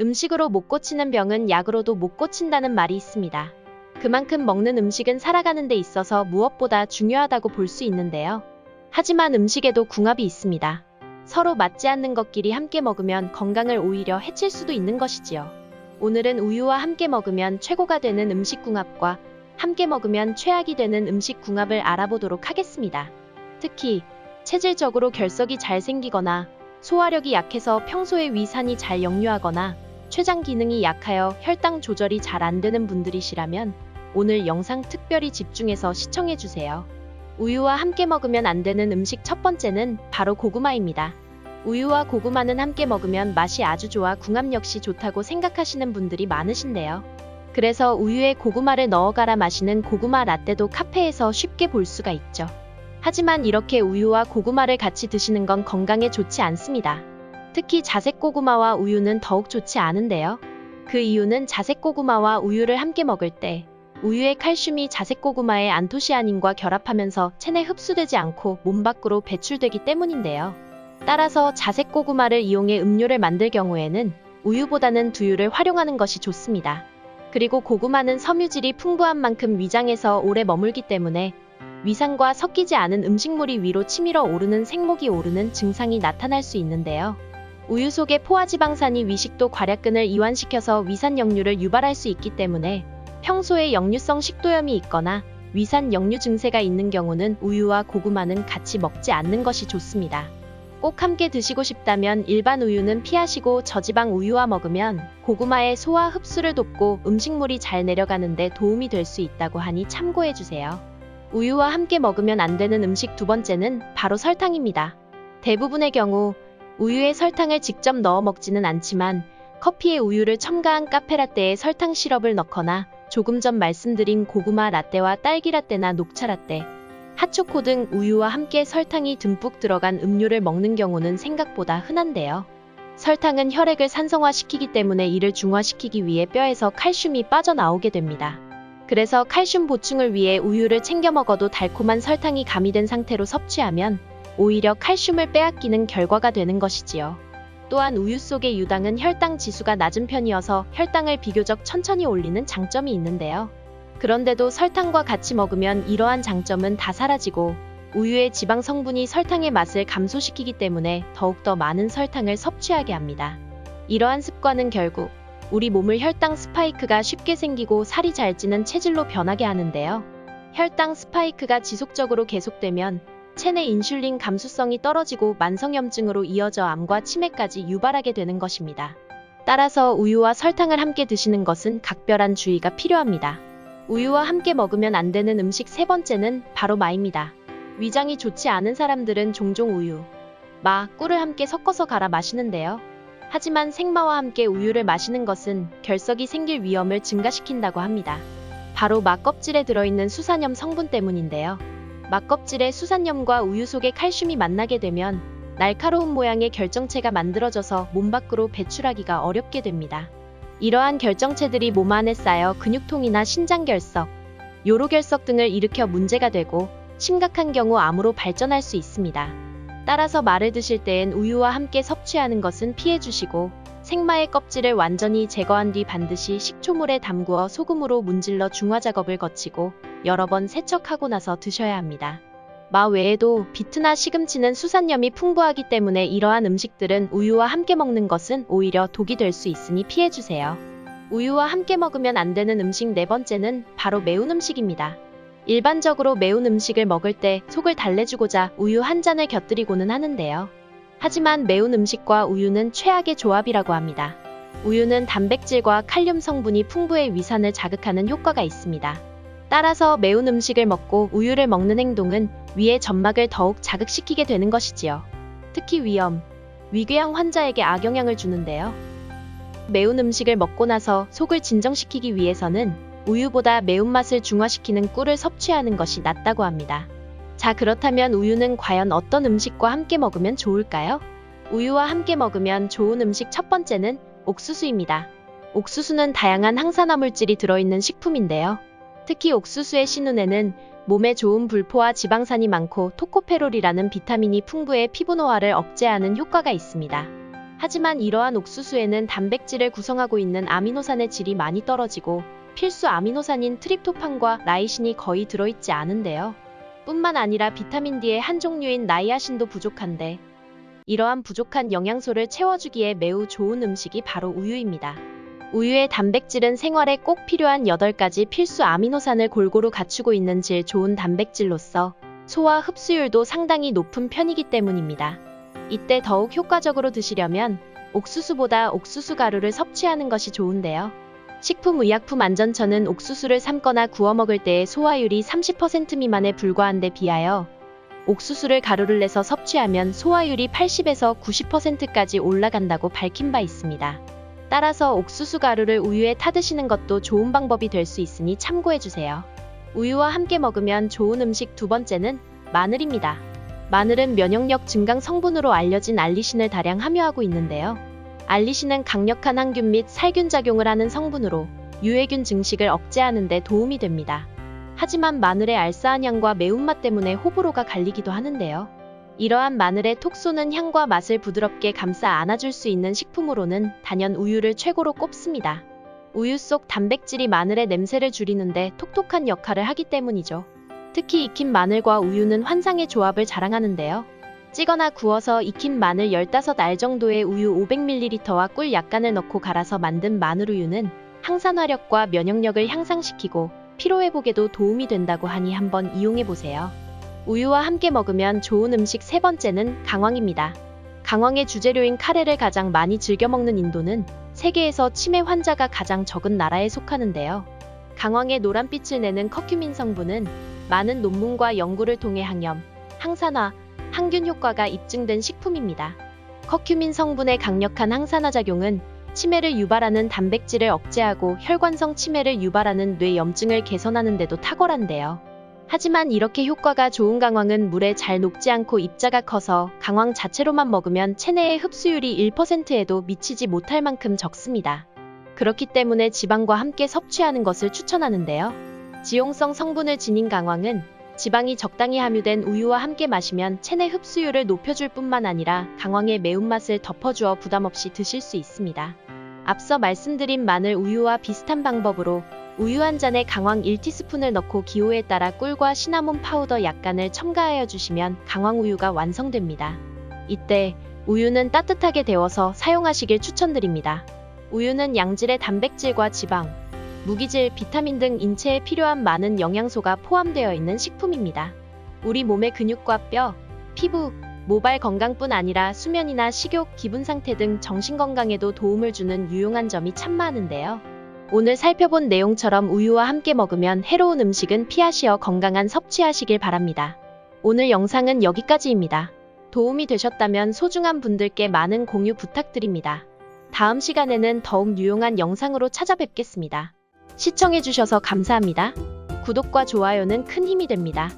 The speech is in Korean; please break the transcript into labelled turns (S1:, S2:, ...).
S1: 음식으로 못 고치는 병은 약으로도 못 고친다는 말이 있습니다. 그만큼 먹는 음식은 살아가는 데 있어서 무엇보다 중요하다고 볼 수 있는데요. 하지만 음식에도 궁합이 있습니다. 서로 맞지 않는 것끼리 함께 먹으면 건강을 오히려 해칠 수도 있는 것이지요. 오늘은 우유와 함께 먹으면 최고가 되는 음식 궁합과 함께 먹으면 최악이 되는 음식 궁합을 알아보도록 하겠습니다. 특히 체질적으로 결석이 잘 생기거나 소화력이 약해서 평소에 위산이 잘 역류하거나 췌장 기능이 약하여 혈당 조절이 잘 안 되는 분들이시라면 오늘 영상 특별히 집중해서 시청해 주세요. 우유와 함께 먹으면 안 되는 음식 첫 번째는 바로 고구마입니다. 우유와 고구마는 함께 먹으면 맛이 아주 좋아 궁합 역시 좋다고 생각하시는 분들이 많으신데요. 그래서 우유에 고구마를 넣어 갈아 마시는 고구마 라떼도 카페에서 쉽게 볼 수가 있죠. 하지만 이렇게 우유와 고구마를 같이 드시는 건 건강에 좋지 않습니다. 특히 자색 고구마와 우유는 더욱 좋지 않은데요. 그 이유는 자색 고구마와 우유를 함께 먹을 때 우유의 칼슘이 자색 고구마의 안토시아닌과 결합하면서 체내 흡수되지 않고 몸 밖으로 배출되기 때문인데요. 따라서 자색 고구마를 이용해 음료를 만들 경우에는 우유보다는 두유를 활용하는 것이 좋습니다. 그리고 고구마는 섬유질이 풍부한 만큼 위장에서 오래 머물기 때문에 위산과 섞이지 않은 음식물이 위로 치밀어 오르는 생목이 오르는 증상이 나타날 수 있는데요. 우유 속의 포화지방산이 위식도 괄약근을 이완시켜서 위산 역류를 유발할 수 있기 때문에 평소에 역류성 식도염이 있거나 위산 역류 증세가 있는 경우는 우유와 고구마는 같이 먹지 않는 것이 좋습니다. 꼭 함께 드시고 싶다면 일반 우유는 피하시고 저지방 우유와 먹으면 고구마의 소화 흡수를 돕고 음식물이 잘 내려가는데 도움이 될 수 있다고 하니 참고해 주세요. 우유와 함께 먹으면 안 되는 음식 두 번째는 바로 설탕입니다. 대부분의 경우 우유에 설탕을 직접 넣어 먹지는 않지만 커피에 우유를 첨가한 카페라떼에 설탕 시럽을 넣거나 조금 전 말씀드린 고구마 라떼와 딸기 라떼나 녹차 라떼, 핫초코 등 우유와 함께 설탕이 듬뿍 들어간 음료를 먹는 경우는 생각보다 흔한데요. 설탕은 혈액을 산성화시키기 때문에 이를 중화시키기 위해 뼈에서 칼슘이 빠져나오게 됩니다. 그래서 칼슘 보충을 위해 우유를 챙겨 먹어도 달콤한 설탕이 가미된 상태로 섭취하면 오히려 칼슘을 빼앗기는 결과가 되는 것이지요. 또한 우유 속의 유당은 혈당 지수가 낮은 편이어서 혈당을 비교적 천천히 올리는 장점이 있는데요. 그런데도 설탕과 같이 먹으면 이러한 장점은 다 사라지고 우유의 지방 성분이 설탕의 맛을 감소시키기 때문에 더욱더 많은 설탕을 섭취하게 합니다. 이러한 습관은 결국 우리 몸을 혈당 스파이크가 쉽게 생기고 살이 잘 찌는 체질로 변하게 하는데요. 혈당 스파이크가 지속적으로 계속되면 체내 인슐린 감수성이 떨어지고 만성염증으로 이어져 암과 치매까지 유발하게 되는 것입니다. 따라서 우유와 설탕을 함께 드시는 것은 각별한 주의가 필요합니다. 우유와 함께 먹으면 안 되는 음식 세 번째는 바로 마입니다. 위장이 좋지 않은 사람들은 종종 우유, 마, 꿀을 함께 섞어서 갈아 마시는데요. 하지만 생마와 함께 우유를 마시는 것은 결석이 생길 위험을 증가시킨다고 합니다. 바로 마 껍질에 들어있는 수산염 성분 때문인데요. 막껍질에 수산염과 우유 속의 칼슘이 만나게 되면 날카로운 모양의 결정체가 만들어져서 몸 밖으로 배출하기가 어렵게 됩니다. 이러한 결정체들이 몸 안에 쌓여 근육통이나 신장결석, 요로결석 등을 일으켜 문제가 되고 심각한 경우 암으로 발전할 수 있습니다. 따라서 말을 드실 때엔 우유와 함께 섭취하는 것은 피해 주시고 생마의 껍질을 완전히 제거한 뒤 반드시 식초물에 담구어 소금으로 문질러 중화 작업을 거치고 여러 번 세척하고 나서 드셔야 합니다. 마 외에도 비트나 시금치는 수산염이 풍부하기 때문에 이러한 음식들은 우유와 함께 먹는 것은 오히려 독이 될 수 있으니 피해주세요. 우유와 함께 먹으면 안 되는 음식 네 번째는 바로 매운 음식입니다. 일반적으로 매운 음식을 먹을 때 속을 달래주고자 우유 한 잔을 곁들이고는 하는데요. 하지만 매운 음식과 우유는 최악의 조합이라고 합니다. 우유는 단백질과 칼륨 성분이 풍부해 위산을 자극하는 효과가 있습니다. 따라서 매운 음식을 먹고 우유를 먹는 행동은 위의 점막을 더욱 자극시키게 되는 것이지요. 특히 위염, 위궤양 환자에게 악영향을 주는데요. 매운 음식을 먹고 나서 속을 진정시키기 위해서는 우유보다 매운맛을 중화시키는 꿀을 섭취하는 것이 낫다고 합니다. 자, 그렇다면 우유는 과연 어떤 음식과 함께 먹으면 좋을까요? 우유와 함께 먹으면 좋은 음식 첫 번째는 옥수수입니다. 옥수수는 다양한 항산화 물질이 들어있는 식품인데요. 특히 옥수수의 신운에는 몸에 좋은 불포와 지방산이 많고 토코페롤이라는 비타민이 풍부해 피부 노화를 억제하는 효과가 있습니다. 하지만 이러한 옥수수에는 단백질을 구성하고 있는 아미노산의 질이 많이 떨어지고 필수 아미노산인 트립토판과 라이신이 거의 들어있지 않은데요. 뿐만 아니라 비타민 D의 한 종류인 나이아신도 부족한데 이러한 부족한 영양소를 채워주기에 매우 좋은 음식이 바로 우유입니다. 우유의 단백질은 생활에 꼭 필요한 8가지 필수 아미노산을 골고루 갖추고 있는 질 좋은 단백질로서 소화 흡수율도 상당히 높은 편이기 때문입니다. 이때 더욱 효과적으로 드시려면 옥수수보다 옥수수 가루를 섭취하는 것이 좋은데요. 식품의약품안전처는 옥수수를 삶거나 구워 먹을 때의 소화율이 30% 미만에 불과한 데 비하여 옥수수를 가루를 내서 섭취하면 소화율이 80에서 90%까지 올라간다고 밝힌 바 있습니다. 따라서 옥수수 가루를 우유에 타드시는 것도 좋은 방법이 될 수 있으니 참고해 주세요. 우유와 함께 먹으면 좋은 음식 두 번째는 마늘입니다. 마늘은 면역력 증강 성분으로 알려진 알리신을 다량 함유하고 있는데요. 알리신은 강력한 항균 및 살균 작용을 하는 성분으로 유해균 증식을 억제하는 데 도움이 됩니다. 하지만 마늘의 알싸한 향과 매운맛 때문에 호불호가 갈리기도 하는데요. 이러한 마늘의 톡 쏘는 향과 맛을 부드럽게 감싸 안아줄 수 있는 식품으로는 단연 우유를 최고로 꼽습니다. 우유 속 단백질이 마늘의 냄새를 줄이는데 톡톡한 역할을 하기 때문이죠. 특히 익힌 마늘과 우유는 환상의 조합을 자랑하는데요. 찌거나 구워서 익힌 마늘 15알 정도의 우유 500ml와 꿀 약간을 넣고 갈아서 만든 마늘 우유는 항산화력과 면역력을 향상시키고 피로회복에도 도움이 된다고 하니 한번 이용해보세요. 우유와 함께 먹으면 좋은 음식 세 번째는 강황입니다. 강황의 주재료인 카레를 가장 많이 즐겨 먹는 인도는 세계에서 치매 환자가 가장 적은 나라에 속하는데요. 강황의 노란빛을 내는 커큐민 성분은 많은 논문과 연구를 통해 항염, 항산화, 항균 효과가 입증된 식품입니다. 커큐민 성분의 강력한 항산화 작용은 치매를 유발하는 단백질을 억제하고 혈관성 치매를 유발하는 뇌 염증을 개선하는 데도 탁월한데요. 하지만 이렇게 효과가 좋은 강황은 물에 잘 녹지 않고 입자가 커서 강황 자체로만 먹으면 체내의 흡수율이 1%에도 미치지 못할 만큼 적습니다. 그렇기 때문에 지방과 함께 섭취하는 것을 추천하는데요. 지용성 성분을 지닌 강황은 지방이 적당히 함유된 우유와 함께 마시면 체내 흡수율을 높여줄 뿐만 아니라 강황의 매운맛을 덮어주어 부담없이 드실 수 있습니다. 앞서 말씀드린 마늘 우유와 비슷한 방법으로 우유 한 잔에 강황 1티스푼을 넣고 기호에 따라 꿀과 시나몬 파우더 약간을 첨가하여 주시면 강황 우유가 완성됩니다. 이때 우유는 따뜻하게 데워서 사용하시길 추천드립니다. 우유는 양질의 단백질과 지방, 무기질, 비타민 등 인체에 필요한 많은 영양소가 포함되어 있는 식품입니다. 우리 몸의 근육과 뼈, 피부, 모발 건강뿐 아니라 수면이나 식욕, 기분 상태 등 정신 건강에도 도움을 주는 유용한 점이 참 많은데요. 오늘 살펴본 내용처럼 우유와 함께 먹으면 해로운 음식은 피하시어 건강한 섭취하시길 바랍니다. 오늘 영상은 여기까지입니다. 도움이 되셨다면 소중한 분들께 많은 공유 부탁드립니다. 다음 시간에는 더욱 유용한 영상으로 찾아뵙겠습니다. 시청해주셔서 감사합니다. 구독과 좋아요는 큰 힘이 됩니다.